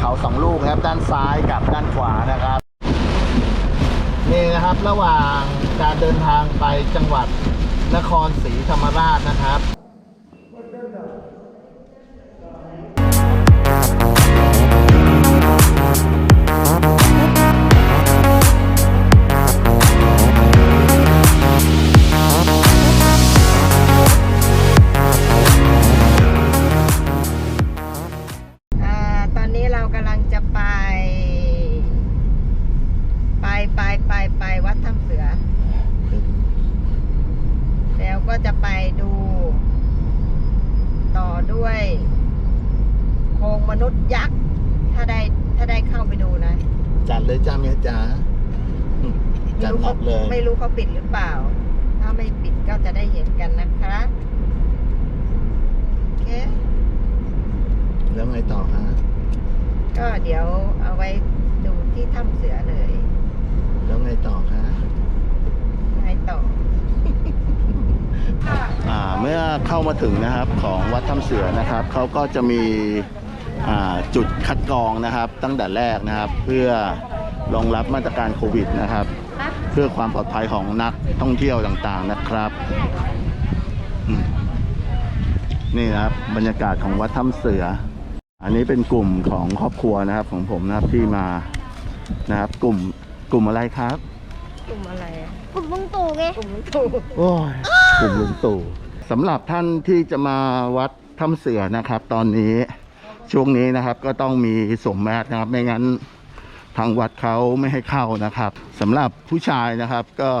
เขาสองลูกครับด้านซ้ายกับด้านขวานะครับ นี่นะครับระหว่างการเดินทางไปจังหวัดนครศรีธรรมราชนะครับ นุษย์ยักษ์ ถ้าได้ถ้าได้เข้าไปดูนะจัดเลยจ้าเมียจ๋าอืมไม่จัดรู้หนัเขากเลย ไม่รู้เขาปิดหรือเปล่า ถ้าไม่ปิดก็จะได้เห็นกันนะคะโอเค แล้วไงต่อฮะ ก็เดี๋ยวเอาไว้ดูที่ถ้ำเสือเลย แล้วไงต่อคะไงต่ออ่าเมื่อเข้ามาถึงนะครับของวัดถ้ำเสือนะครับ เขาก็จะมีอ่า จุดคัดกรองนะครับ ตั้งแต่แรกนะครับ เพื่อรองรับมาตรการโควิดนะครับ เพื่อความปลอดภัยของนักท่องเที่ยวต่างๆนะครับอืมนี่นะครับบรรยากาศของวัดถ้ำเสือ อันนี้เป็นกลุ่มของครอบครัวนะครับ ของผมนะครับที่มานะครับ กลุ่มกลุ่มอะไรครับ กลุ่มอะไรอะกลุ่มลุงตู่ไงกลุ่มถูกโอ้ยกลุ่มลุงตู่สำหรับท่านที่จะมาวัดถ้ำเสือนะครับ ตอนนี้ ช่วงนี้นะครับก็ต้องมีสวมแมสนะครับ ไม่งั้นทางวัดเขาไม่ให้เข้านะครับสำหรับผู้ชายนะครับก็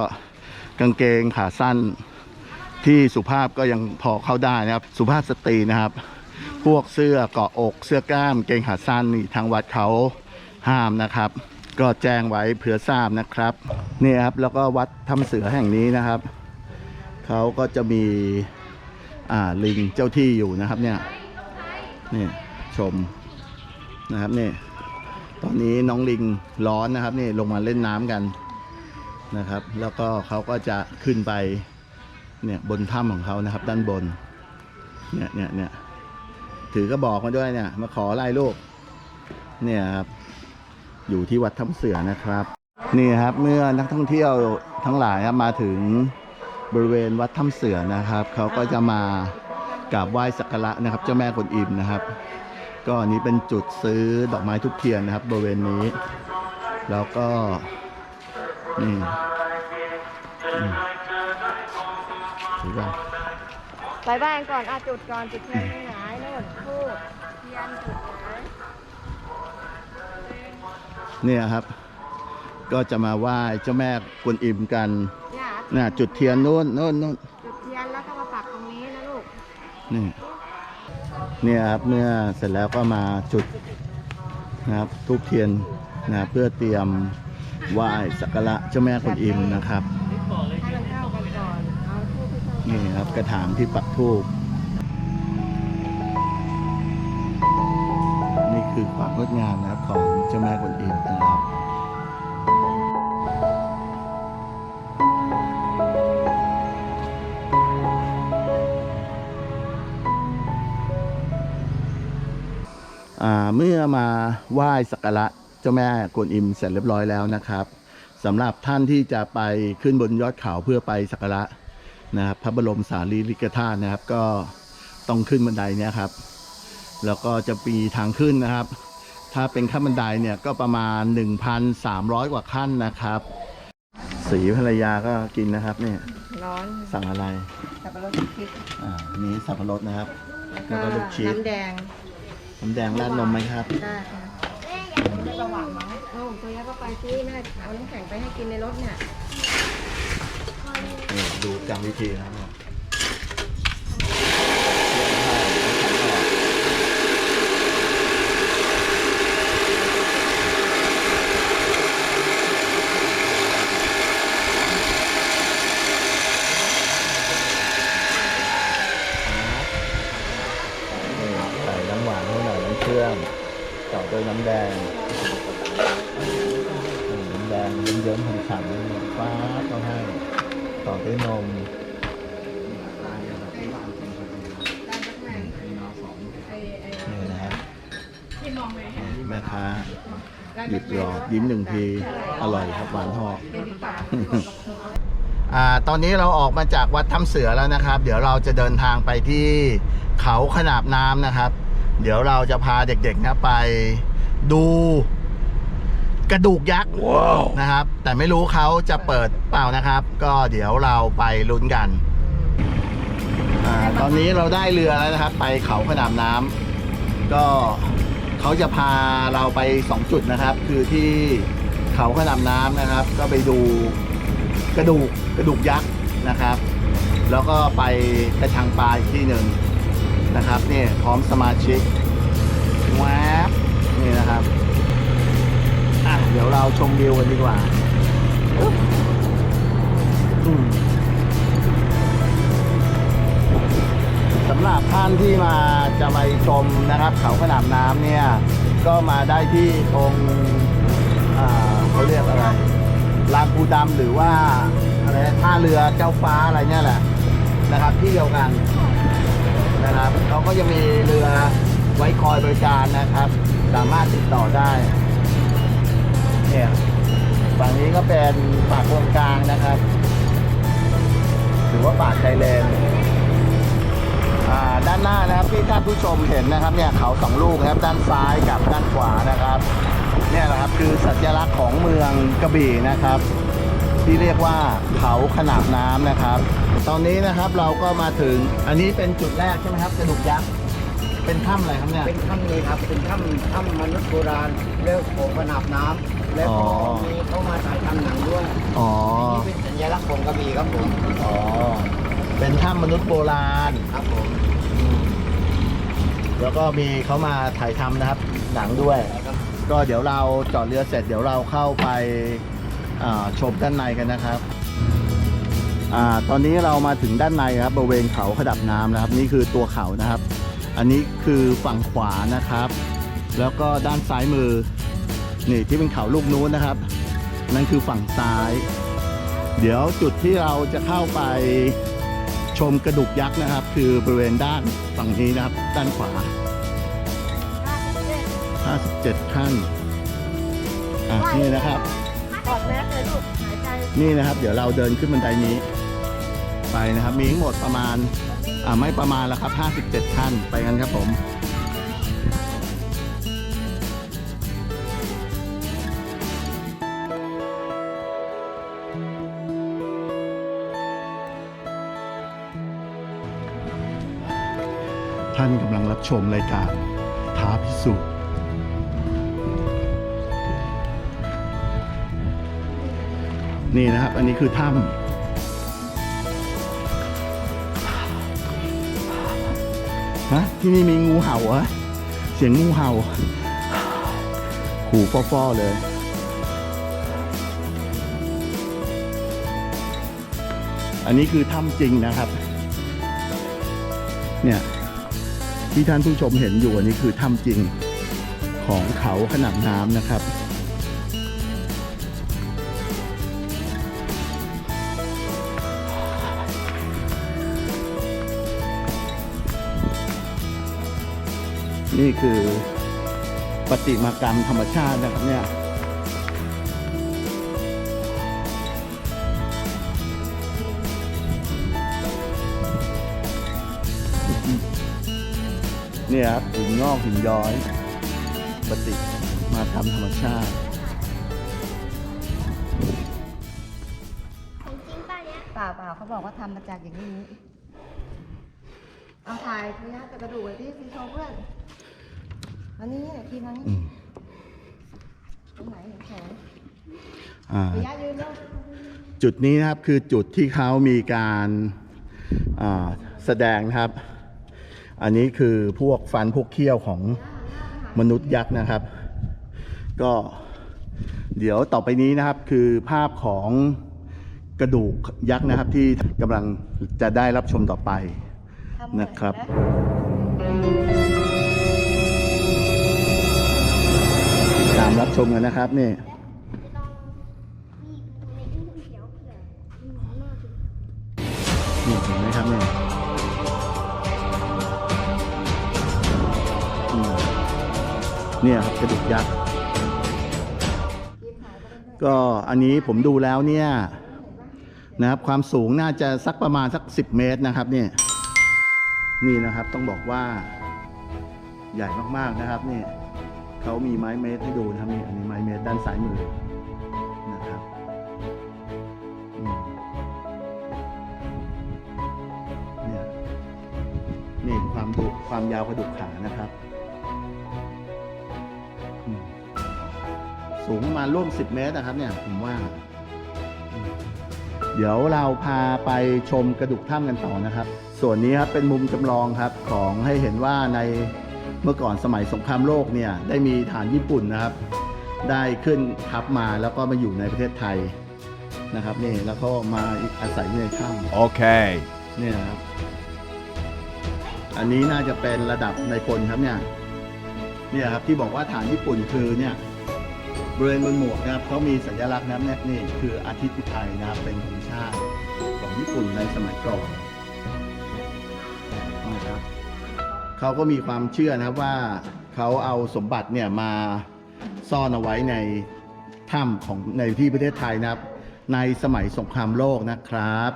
กางเกงขาสั้นที่สุภาพก็ยังพอเข้าได้นะครับ สุภาพสตรีนะครับ พวกเสื้อเกาะอกเสื้อกล้ามเกงขาสั้นนี่ทางวัดเขาห้ามนะครับ ก็แจ้งไว้เผื่อทราบนะครับนี่ครับแล้วก็วัดถ้ำเสือแห่งนี้นะครับเขาก็จะมีอ่าลิงเจ้าที่อยู่นะครับเนี่ยนี่ ชมนะครับนี่ตอนนี้น้องลิงร้อนนะครับนี่ลงมาเล่นน้ำกันนะครับ แล้วก็เขาก็จะขึ้นไปเนี่ยบนถ้ำของเขานะครับ ด้านบนเนี่ยเนี่ยเนี่ยถือกระบอกมาด้วยเนี่ย มาขอไล่ลูกเนี่ยครับอยู่ที่วัดถ้ำเสือนะครับ นี่ครับเมื่อนักท่องเที่ยวทั้งหลายครับมาถึงบริเวณวัดถ้ำเสือนะครับ เขาก็จะมากราบไหว้สักการะนะครับ เจ้าแม่กวนอิมนะครับ ก็อันนี้เป็นจุดซื้อดอกไม้ทุกเทียนนะครับบริเวณนี้ แล้วก็นี่อืมถือว่าไปบ้านก่อนอาจุดก่อนจุดเทียนที่ไหนโน่นทูบเทียนจุดไหนเนี่ยครับ ก็จะมาไหว้เจ้าแม่กวนอิมกันเนี่ยน่ะจุดเทียนนู่นนู่นนู่นจุดเทียนแล้วก็มาปักตรงนี้นะลูกนี่ เนี่ยครับเมื่อเสร็จแล้วก็มาจุดนะครับทูบเทียนนะเพื่อเตรียมไหว้สักการะเจ้าแม่กวนอิมนะครับนี่ครับกระถางที่ปักทูบนี่คือความงดงามนะครับของเจ้าแม่กวนอิมนะครับ เมื่อมาไหว้สักการะเจ้าแม่กวนอิมเสร็จเรียบร้อยแล้วนะครับสำหรับท่านที่จะไปขึ้นบนยอดเขาเพื่อไปสักการะนะครับพระบรมสารีริกธาตุนะครับ ก็ต้องขึ้นบันไดเนี่ยครับ แล้วก็จะมีทางขึ้นนะครับ ถ้าเป็นขั้นบันไดเนี่ยก็ประมาณ 1,300 กว่าขั้นนะครับ สีภรรยาก็กินนะครับเนี่ยร้อนสั่งอะไรสับปะรดพริกอ่านี่สับปะรดนะครับ แล้วแล้วก็ก็ลูกชีสน้ำแดง น้ำแดงราดนมไหมครับ ได้ค่ะไม่ประวัติมั้งเอ้าตัวยักษ์ก็ไปที่แม่เอาน้ำแข็งไปให้กินในรถเนี่ย นี่ดูจำวิธีนะครับ ด้วยนม นี่นะครับนี่แม่ค้าหยิบหลอดยิ้มหนึ่งที อร่อยครับหวานทอดอ่าตอนนี้เราออกมาจากวัดถ้ำเสือแล้วนะครับ เดี๋ยวเราจะเดินทางไปที่เขาขนาบน้ำนะครับ เดี๋ยวเราจะพาเด็กๆนะไปดู กระดูกยักษ์นะครับ แต่ไม่รู้เขาจะเปิดเปล่านะครับ ก็เดี๋ยวเราไปลุ้นกันอ่าตอนนี้เราได้เรือแล้วนะครับ ไปเขาขนาบน้ำก็เขาจะพาเราไปสองจุดนะครับ คือที่เขาขนาบน้ำนะครับ ก็ไปดูกระดูกกระดูกยักษ์นะครับ แล้วก็ไปกระชังปลาอีกที่หนึ่งนะครับนี่พร้อมสมาชิกแวบนี่นะครับอะ เดี๋ยวเราชมวิวกันดีกว่าสำหรับท่านที่มาจะไปชมนะครับ เขาขนาบน้ำเนี่ย ก็มาได้ที่ตรงเขาเรียกอะไรลางปูดำหรือว่าอะไรท่าเรือเจ้าฟ้าอะไรเนี่ยแหละนะครับ ที่เดียวกันนะครับเขาก็จะมีเรือไว้คอยบริการนะครับ สามารถติดต่อได้ เนี่ยฝั่งนี้ก็เป็นปากโกงกลางนะครับ หรือว่าปากไทยเลนอ่าด้านหน้านะครับที่ท่านผู้ชมเห็นนะครับเนี่ยเขาสองลูกนะครับด้านซ้ายกับด้านขวานะครับเนี่ยแหละครับคือสัญลักษณ์ของเมืองกระบี่นะครับ ที่เรียกว่าเขาขนาบน้ำนะครับ ตอนนี้นะครับเราก็มาถึงอันนี้เป็นจุดแรกใช่ไหมครับกระดูกยักษ์เป็นถ้ำอะไรครับเนี่ยเป็นถ้ำนี้ครับเป็นถ้ำถ้ำมนุษย์โบราณเรียกโขงขนาบน้ำ แล้วอ๋อก็มีเข้ามาถ่ายทำหนังด้วยอ๋อ นี่เป็นสัญลักษณ์ของกระบี่ครับผมอ๋อ เป็นถ้ำมนุษย์โบราณ ครับผมแล้วก็มีเขามาถ่ายทำนะครับ หนังด้วยก็เดี๋ยวเราจอดเรือเสร็จเดี๋ยวเราเข้าไปอ่าชมด้านในกันนะครับอาตอนนี้เรามาถึงด้านในครับบริเวณเขาขดับน้ำนะครับ นี่คือตัวเขานะครับ อันนี้คือฝั่งขวานะครับ แล้วก็ด้านซ้ายมือ นี่ที่เป็นเขาลูกนู้นนะครับ นั่นคือฝั่งซ้าย เดี๋ยวจุดที่เราจะเข้าไปชมกระดูกยักษ์นะครับ คือบริเวณด้านฝั่งนี้นะครับ ด้านขวา 57ขั้นอะนี่นะครับ ถอดแมสเลยลูกหายใจนี่นะครับ เดี๋ยวเราเดินขึ้นบันไดนี้ ไปนะครับ มีทั้งหมดประมาณ อ่าไม่ประมาณแล้วครับ 57ขั้นไปกันครับผม รับชมรายการท้าพิสูจน์นี่นะครับ อันนี้คือถ้ำฮะที่นี่มีงูเห่าเหรอเสียงงูเห่าขู่ฟ่อๆเลยอันนี้คือถ้ำจริงนะครับ ที่ท่านผู้ชมเห็นอยู่อันนี้คือถ้ำจริงของเขาขนาบน้ำนะครับนี่คือปฏิมากรรมธรรมชาตินะครับเนี่ย เนี่ยครับหินงอกหินย้อยปฏิมากรรมธรรมชาติเปล่าเปล่าเขาบอกว่าทำมาจากอย่างนี้ เอาถ่ายทีนะแต่กระดูกไว้ที่ซีโชว์เพื่อนอันนี้เนี่ยทีนั้นอืมตรงไหนเห็นแขนอ่า ระยะยืนแล้วจุดนี้นะครับคือจุดที่เขามีการอ่าแสดงนะครับ อันนี้คือพวกฟันพวกเขี้ยวของมนุษย์ยักษ์นะครับ ก็เดี๋ยวต่อไปนี้นะครับคือภาพของกระดูกยักษ์นะครับที่กำลังจะได้รับชมต่อไปนะครับ ตามรับชมกันนะครับนี่นี่เห็นไหมครับเนี่ย เนี่ยครับกระดูกยักษ์ก็อันนี้ผมดูแล้วเนี่ยนะครับความสูงน่าจะสักประมาณสัก 10 เมตรนะครับเนี่ยนี่นะครับต้องบอกว่าใหญ่มากๆนะครับเนี่ยเขามีไม้เมตรให้ดูนะครับนี่อันนี้ไม้เมตรด้านซ้ายมือนะครับเนี่ยนี่ความดุความยาวกระดูกขานะครับ สูงประมาณร่วม 10 เมตรนะครับเนี่ยผมว่าอืมเดี๋ยวเราพาไปชมกระดูกถ้ำกันต่อนะครับ ส่วนนี้ครับเป็นมุมจำลองครับของให้เห็นว่าในเมื่อก่อนสมัยสงครามโลกเนี่ยได้มีฐานญี่ปุ่นนะครับ ได้ขึ้นทัพมาแล้วก็มาอยู่ในประเทศไทยนะครับนี่แล้วก็มาอาศัยอยู่ในถ้ำ Okay. เนี่ยนะครับ อันนี้น่าจะเป็นระดับในพลครับเนี่ยเนี่ยครับที่บอกว่าฐานญี่ปุ่นคือเนี่ย บริเวณบนหมวกนะครับเขามีสัญลักษณ์นะครับนี่คืออาทิตย์อุทัยนะครับเป็นธงชาติของญี่ปุ่นในสมัยก่อนนะครับเขาก็มีความเชื่อนะครับว่าเขาเอาสมบัติเนี่ยมาซ่อนเอาไว้ในถ้ำของในที่ประเทศไทยนะครับ ในสมัยสงครามโลกนะครับ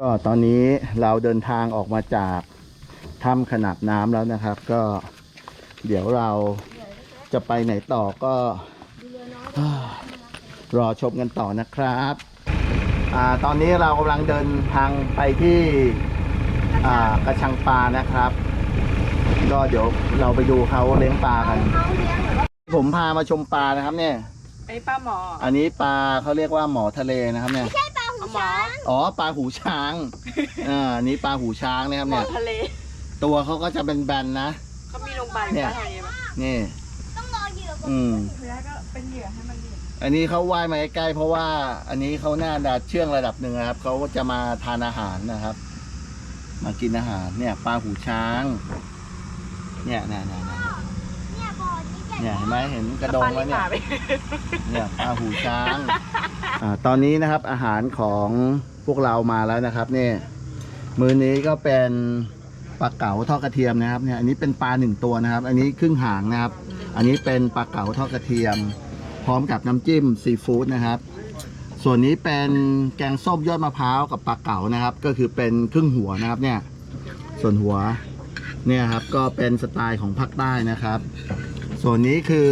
ก็ตอนนี้เราเดินทางออกมาจากถ้ำขนาดน้ำแล้วนะครับ ก็เดี๋ยวเราจะไปไหนต่อก็ รอชมกันต่อนะครับอาตอนนี้เรากำลังเดินทางไปที่อ่ากระชังปลานะครับ ก็เดี๋ยวเราไปดูเขาเลี้ยงปลากัน ผมพามาชมปลานะครับเนี่ยไอ้ป้าหมอ อันนี้ปลาเขาเรียกว่าหมอทะเลนะครับเนี่ยหมออ๋อปลาหูช้างอ่าอันนี้ปลาหูช้างนะครับหมอเนี่ยทะเล ตัวเขาก็จะเป็นแบนๆนะเขามีโรงพยาบาลเนี่ยทะเลปะนี่ อืม แล้วก็เป็นเหยื่อให้มันดีอันนี้เขาว่ายมาใกล้ๆเพราะว่า อันนี้เขาหน่าจะเชื่องระดับหนึ่งนะครับเขาจะมาทานอาหารนะครับ มากินอาหารเนี่ยปลาหูช้าง เนี่ยนี่ยเนี่ยเนี่เนี่ยเห็นไหมเห็นกระดงแล้เนี่ย เนี่ยปลาหูช้างอ่าตอนนี้นะครับอาหารของพวกเรามาแล้วนะครับเนี่ยมือนี้ก็เป็นปลาเก๋าทอดกระเทียมนะครับเนี่ยอันนี้เป็นปลาหนึ่งตัวนะครับ อันนี้ครึ่งหางนะครับ อันนี้เป็นปลาเก๋าทอดกระเทียม พร้อมกับน้ำจิ้มซีฟู้ดนะครับ ส่วนนี้เป็นแกงส้มยอดมะพร้าวกับปลาเก๋านะครับ ก็คือเป็นครึ่งหัวนะครับเนี่ย ส่วนหัวเนี่ยครับก็เป็นสไตล์ของภาคใต้นะครับ ส่วนนี้คือ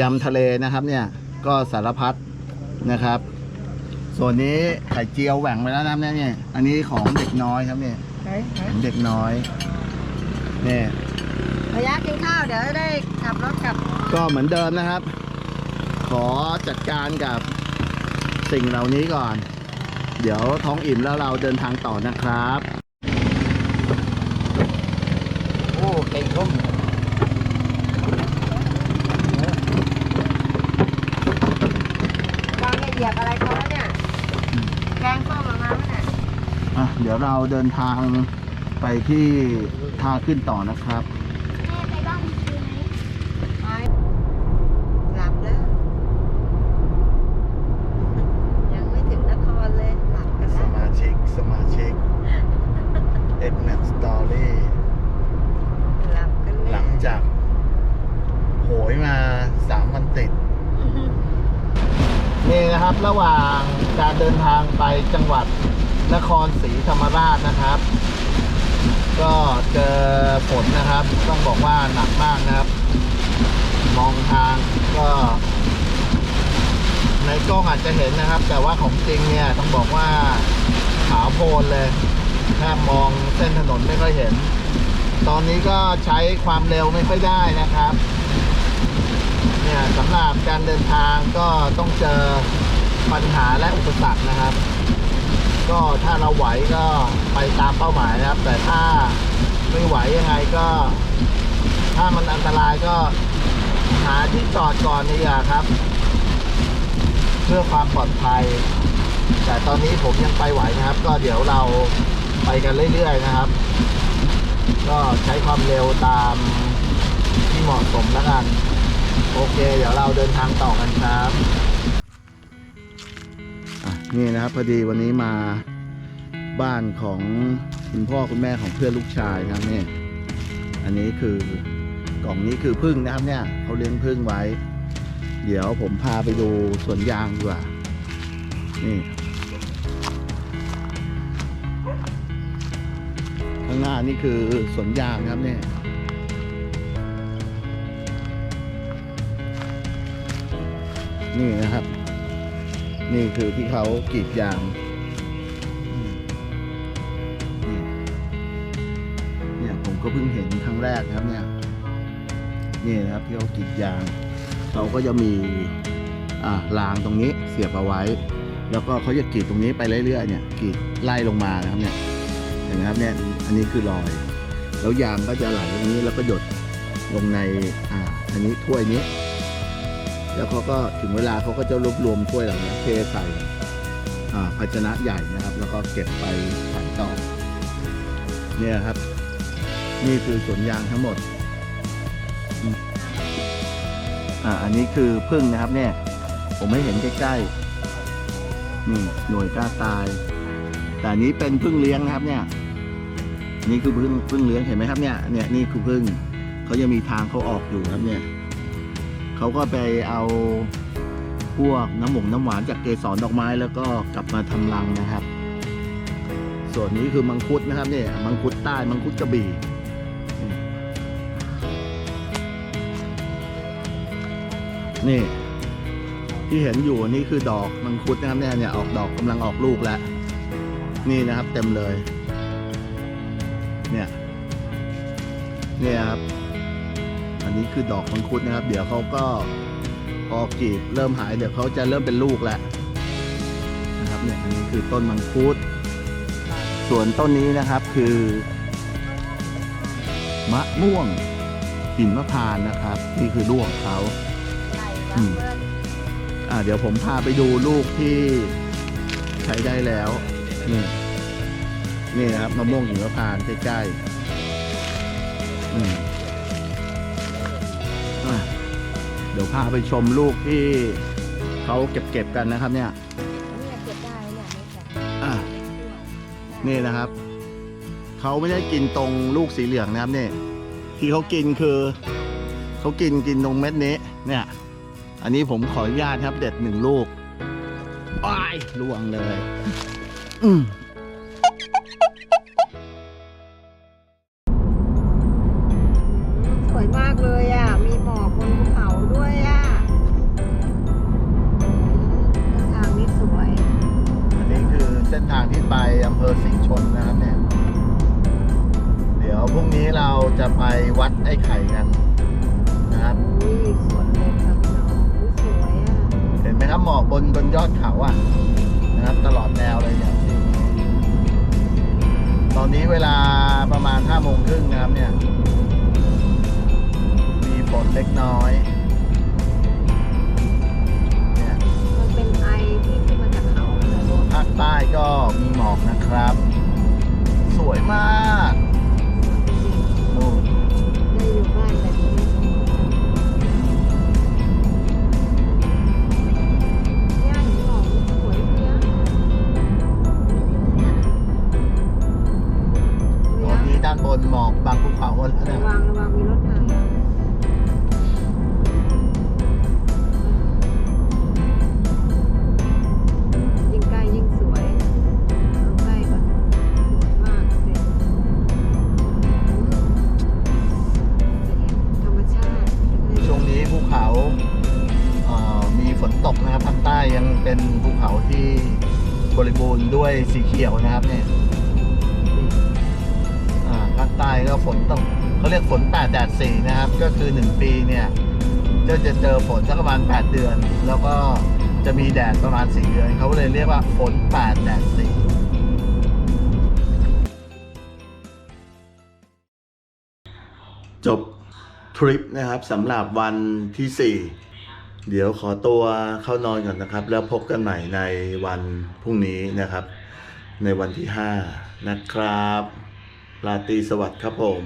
ยำทะเลนะครับเนี่ยก็สารพัดนะครับ ส่วนนี้ไข่เจียวแหว่งไปแล้วนะครับเนี่ยเนี่ย อันนี้ของเด็กน้อยครับเนี่ยเฮ้ยของเด็กน้อยเนี่ย ระยะกินข้าวเดี๋ยวจะได้ขับรถกลับก็เหมือนเดิมนะครับ ขอจัดการกับสิ่งเหล่านี้ก่อน เดี๋ยวท้องอิ่มแล้วเราเดินทางต่อนะครับ โอ้เก่งคุ้มวางเหยียบอะไรเขาแล้วเนี่ยแกงส้มออกมาแล้วเนี่ยอะเดี๋ยวเราเดินทางไปที่ท่าขึ้นต่อนะครับ ไปหลับแล้ว ยังไม่ถึงนครเลย หลับกัน ส แล้ว มาชิกสมาชิกเอ็ดแมทสตอรี่ หลับกันเลย หลังจากโหยมาสามวันติด นี่นะครับระหว่างการเดินทางไป จังหวัดนครศรีธรรมราชนะครับ ก็เจอฝนนะครับ ต้องบอกว่าหนักมากนะครับ มองทางก็ ในกล้องอาจจะเห็นนะครับ แต่ว่าของจริงเนี่ยต้องบอกว่าขาวโพลนเลยแทบมองเส้นถนนไม่ค่อยเห็น ตอนนี้ก็ใช้ความเร็วไม่ค่อยได้นะครับ เนี่ยสำหรับการเดินทางก็ต้องเจอ ปัญหาและอุปสรรคนะครับ ก็ถ้าเราไหวก็ไปตามเป้าหมายนะครับ แต่ถ้าไม่ไหวยังไงก็ ถ้ามันอันตรายก็หาที่จอดก่อนดีกว่าครับ เพื่อความปลอดภัย แต่ตอนนี้ผมยังไปไหวนะครับ ก็เดี๋ยวเราไปกันเรื่อยๆนะครับ ก็ใช้ความเร็วตามที่เหมาะสมแล้วกัน โอเค เดี๋ยวเราเดินทางต่อกันครับ นี่นะครับพอดีวันนี้มาบ้านของคุณพ่อคุณแม่ของเพื่อนลูกชายครับนี่อันนี้คือกล่องนี้คือพึ่งนะครับเนี่ยเขาเลี้ยงพึ่งไว้ เดี๋ยวผมพาไปดูสวนยางดีกว่านี่ข้างหน้านี่คือสวนยางครับเนี่ยนี่นะครับ นี่คือที่เขากรีดยางเนี่ยผมก็เพิ่งเห็นครั้งแรกครับเนี่ยนี่นะครับที่เขากรีดยาง เขาก็จะมีอ่ารางตรงนี้เสียบเอาไว้ แล้วก็เขาจะกรีดตรงนี้ไปเรื่อยๆเนี่ยกรีดไล่ลงมานะครับเนี่ยเห็นไหมครับเนี่ยอันนี้คือรอย แล้วยางก็จะไหลตรงนี้แล้วก็หยดลงในอ่าอันนี้ถ้วยนี้ แล้วเขาก็ถึงเวลาเขาก็จะรวบรวมถ้วยเหล่านี้เทใส่ภาชนะใหญ่นะครับ แล้วก็เก็บไปขายต่อ เนี่ยครับ นี่คือสวนยางทั้งหมดอ่าอันนี้คือพึ่งนะครับ เนี่ย ผมไม่เห็นใกล้ๆนี่หน่วยกล้าตาย แต่นนี้เป็นพึ่งเลี้ยงนะครับ เนี่ย นี่คือพึ่งพึ่งเลี้ยงเห็นไหมครับเนี่ยเนี่ยนี่คือพึ่งเขายังมีทางเขาออกอยู่ครับเนี่ย เขาก็ไปเอาพวกน้ำหมงน้ำหวานจากเกสรดอกไม้แล้วก็กลับมาทำรังนะครับ ส่วนนี้คือมังคุดนะครับเนี่ยมังคุดใต้มังคุดกระบี่นี่ ที่เห็นอยู่นี่คือดอกมังคุดนะครับเนี่ยเนี่ยออกดอกกำลังออกลูกแล้วนี่นะครับเต็มเลย เนี่ย เนี่ยครับ นนี้คือดอกมังคุดนะครับ เดี๋ยวเขาก็พอกรีบเริ่มหายเดี๋ยวเขาจะเริ่มเป็นลูกแล้วนะครับเนี่ยอันนี้คือต้นมังคุด ส่วนต้นนี้นะครับคือ มะม่วงหินมะพร้านต์นะครับ นี่คือลูกของเขาไก่อืบัฟมเฟิลอ่าเดี๋ยวผมพาไปดูลูกที่ใช้ได้แล้วนี่นี่นะครับมะม่วงหิมพานต์ใกล้ๆอืม เดี๋ยวพาไปชมลูกที่เขาเก็บๆกันนะครับเนี่ยเนี่ยเก็บได้เนี่ยไม่แข็งอะนี่นะครับ เขาไม่ได้กินตรงลูกสีเหลืองนะครับเนี่ยที่เขากินคือเขากินกินตรงเม็ดนี้เนี่ย อันนี้ผมขออนุญาตครับเด็ดหนึ่งลูกอ้ายล่วงเลย อืม ทางที่ไปอำเภอศรีชนนะครับเนี่ย เดี๋ยวพรุ่งนี้เราจะไปวัดไอ้ไข่กันนะครับนี่สวนเลยครับน้องอุ๊ยสวยอะเห็นไหมครับหมอกบนบนยอดเขาอะนะครับ ตลอดแนวเลยเนี่ยตอนนี้เวลาประมาณห้าโมงครึ่งนะครับเนี่ย มีฝนเล็กน้อยเนี่ย ภาคใต้ก็มีหมอกนะครับ สวยมาก บริบูรณ์ด้วยสีเขียวนะครับเนี่ยอ่าภาคใต้ก็ฝนตกเขาเรียกฝนแปดแดดสี่นะครับ ก็คือหนึ่งปีเนี่ยก็จะเจอฝนสักประมาณแปดเดือน แล้วก็จะมีแดดประมาณสี่เดือน เขาเลยเรียกว่าฝนแปดแดดสี่จบทริปนะครับสำหรับวันที่ 4 เดี๋ยวขอตัวเข้านอนก่อนนะครับ แล้วพบกันใหม่ในวันพรุ่งนี้นะครับ ในวันที่ 5 นะครับราตรีสวัสดิ์ครับผม